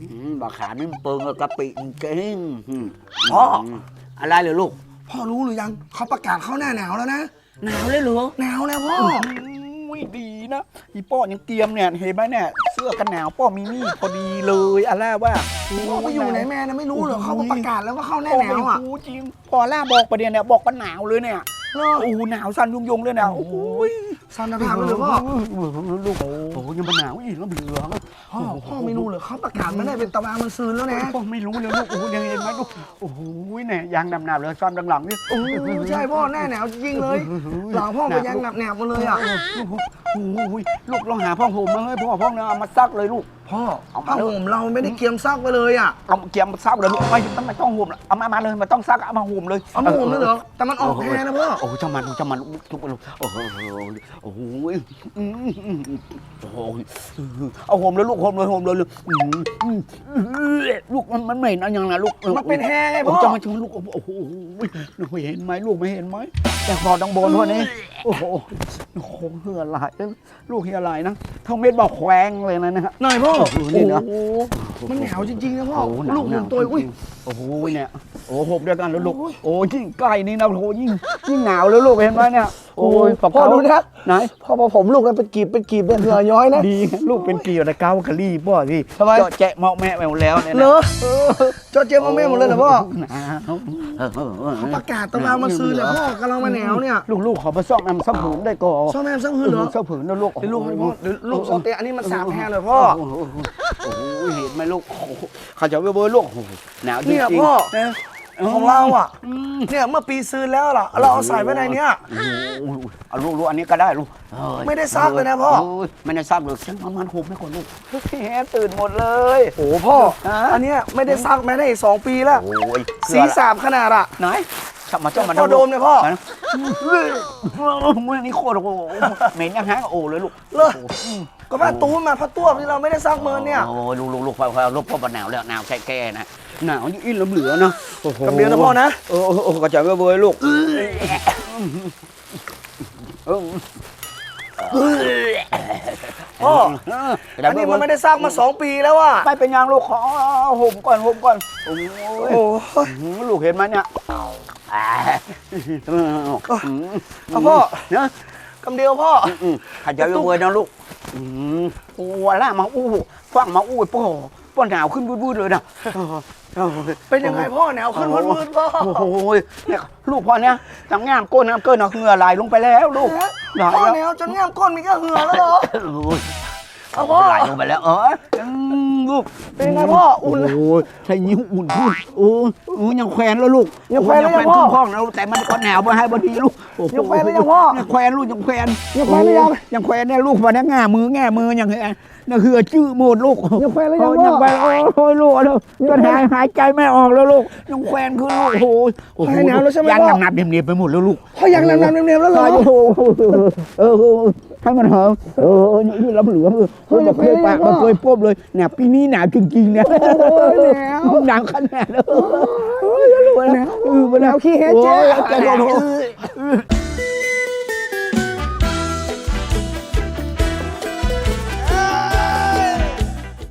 อืมบักขานี่มันเปิงกับกะปิเก่งอืมพ่ออะไรเลยลูก พ่อรู้หรือยังเขาประกาศเข้าหน้าหนาวแล้วนะ หนาวเลยเหรอ หนาวแล้วพ่ออุ้ยดีนะอีป้อยังเตรียมเนี่ยเห็นไหมเนี่ยเสื้อกันหนาวป้อมีนี่พอดีเลยอะไรว่าพ่อไปอยู่ไหนแม่นะไม่รู้เหรอเขาก็ประกาศแล้วว่าเข้าหน้าป้อหนาวอะไม่รู้จริงพอล่าบอกประเดี๋ยวเนี่ยบอกว่าหนาวเลยเนี่ยเนอะโอ้โหหนาวสั่นยุงยงๆเลยเนี่ยโอ้โห ซันนาทางเลยเหรอพ่อลูกโอ้โหยังมันหนาวอีกแล้วเหลืองพ่อพ่อไม่รู้เหรอเขาประกาศมาได้เป็นตะวันมันซืนแล้วนะป้อไม่รู้เลยลูกโอ้โหยังเห็นไหมลูกโอ้โหเนี่ยยางดำๆเลยซ้ำหลังๆนี่โอ้ใช่พ่อหน้าหนาวจริงๆเลยหลังพ่อไปยังหนับแหนบมาเลยอะลูกโอ้ยลูกลองหาพ่อห่มมาให้พ่อพ่อเนี่ยเอามาซักเลยลูกพ่อเอามาผ้าห่มเราไม่ได้เกียมซักไว้เลยอะเอาเกียมมาซักเลยลูกไม่ต้องไม่ต้องห่มละเอามามาเลยมันต้องซักเอามาห่มเลยเอามาห่มเลยเหรอแต่มันออกแพรนะพ่อโอ้เจ้ามันเจ้ามันทุกคนโอ้โหโอ้โหอืมโอ้โหเอาห่มเลยลูกห่มเลยห่มเลยลูกอืมอืมลูกมันมันเหม็นเอาอย่างนะลูกมันเป็นแฮไงผมพ่อ จะมาชมลูกโอ้โหลูกเห็นไหมลูกไม่เห็นไหมแต่พอดังบนพ่อนี้ โอ้โหโอ้โหเหือไหลลูกเหือไหลนะเท่าเม็ดบอกแควงเลยนะนะฮะหน่อยพ่อโอ้โหนี่นะ โอ้โห มันหนาวจริงๆนะพ่อโอ้โหหนาวลูกหนึ่งตัวหนาวอุ้ยโอ้โหเนี่ยโอ้โหเดียวกันแล้วลูกโอ้ยิ่งใกล้นี่นะโอ้โหยิ่งยิ่งหนาวแล้วลูกเห็นไหมเนี่ยโอ้ยปากพ่อเกาดูนะ ไหน พ่อพอผมลูกนั้นเป็นกีบเป็นกีบเป็นเหงื่อย้อยนะ ดีลูกเป็นเกี่ยวนะเก้ากะลี่พ่อสิทำไม เจาะแจะเหมาะแม่ไปหมดแล้วเนี่ยเหรอจอเจี๊ยบมาแม่หมดเลยเหรอพ่อ หนาว เขาประกาศตะวันมาซื้อเนี่ยพ่อกำลังมาหนาวเนี่ยลูกๆขอมาซ่อมแอมซับผืนได้ก่อนซ่อมแอมซักหืนเหรอซับผืนนะลูกเดี๋ยวลูกให้พ่อเดี๋ยวลูกโซเตะอันนี้มันสามแพรเลยพ่อโอ้โหโอ้โหเห็นไหมลูกโอ้โหเขาจะเบอร์ลูกโอ้โหหนาวจริงเนี่ยๆพ่อนะ ของเราอะอืมเนี่ยเมื่อปีซื้อแล้วล่ะ เราเอาใส่ไว้ในเนี้ยโอ้โหเอาลูกลูกอันนี้ก็ได้ลูกเอ้ยไม่ได้ซักเลยนะพ่อโยไม่ได้ซักเลยฉันประมาณหกไม่คนลูกแหมตื่นหมดเลย โอ้พ่อฮะ อันเนี้ยไม่ได้ซักแม้ได้อีกสองปีแล้ว โอ้ยสีสามขนาดอะ ไหนจับมาจับมาพ่อโดมเลยพ่อ ไหนมันนี่โคตรโอ้โหเหม็นยังฮะโอ้เลยลูก เลอ ก็มาตูนมาพัดตัวที่เราไม่ได้ซักเมินเนี่ยโอ้ยลูกลูกลูกพอพอลูกพ่อหนาวแล้วหนาวแก่ๆนะหนาวยิ่งอินเหลือๆเนาะโอ้โหกำเดียวนะพ่อนะโอ้โหโอ้โหกระจายเบยๆลูกเออพ่อกระจาอัยนเบนี้ยมันไม่ได้ซักมาสองปีแล้วอะๆไม่เป็นยังลูกขอห่มก่อนห่มก่อนโอ้ยโอ้ยหือลูกเห็นไหมเนี่ยอ่าเอาพ่อเนาะกำเดียวพ่ออืมขยายเบยๆนะลูก อืมโอ้ละมาอู้ฟังมาอู้ป่อป่อหนาวขึ้นวืดๆเลยนะเป็นยังไงพ่อหนาวขึ้นมืดๆพ่อโอ้โหเนี่ยลูกพ่อเนี่ยทำงานก้นน้ำเกินเอาเหงื่อไหลลงไปแล้วลูกไหลพ่อหแล้วนาวจนแง้มก้นมีแค่เหงื่อแล้วเหรอโอ้ยเอาพ่อไหลลงไปแล้วเอออืม ลูกเป็นยังไงพ่ออุ่นโอ้ยใช้นิ้วอุ่นพูดโอ้ยโอ้ยยังแควนแล้วลูกยังแขวนแล้วโอ้ยังพ่อ ขึ้นห้องแล้วแต่มันก็หนาวมาให้บดีลูกโอ้โหยังแขวนแล้วยังพ่อยังแควนลูกยังแควนยังแขวนแล้วยัง ยังแควนเนี่ยลูกมาเนี่ยง่ามือแง่มือยังไงเนี่ยเหือจื้อหมดลูกยังแขวนแล้วยังโอ้พ่อยังแควนโอ้ยลูกแล้วจนหายหายใจไม่ออกแล้วลูกยังแควนขึ้นลูกโอ้โหโอ้โหหายหนาวแล้วใช่ไหมยังพ่อ หนับๆเนียบๆไปหมดแล้วลูก พ่อยังนำนำเนียมๆแล้วเหรอ โอ้โหเออเออให้มันเหอะเออนี่ลำเหลืองเออเฮ้ยมันเคยปากมันเคยป้มเลยเนี่ยปีนี้หนาวจริงๆเนี่ยหนาวหนาวขนาดเลยเออรู้แล้วเออมันหนาวขี้เฮ็ดเจ๊โอ้ยใจร้อน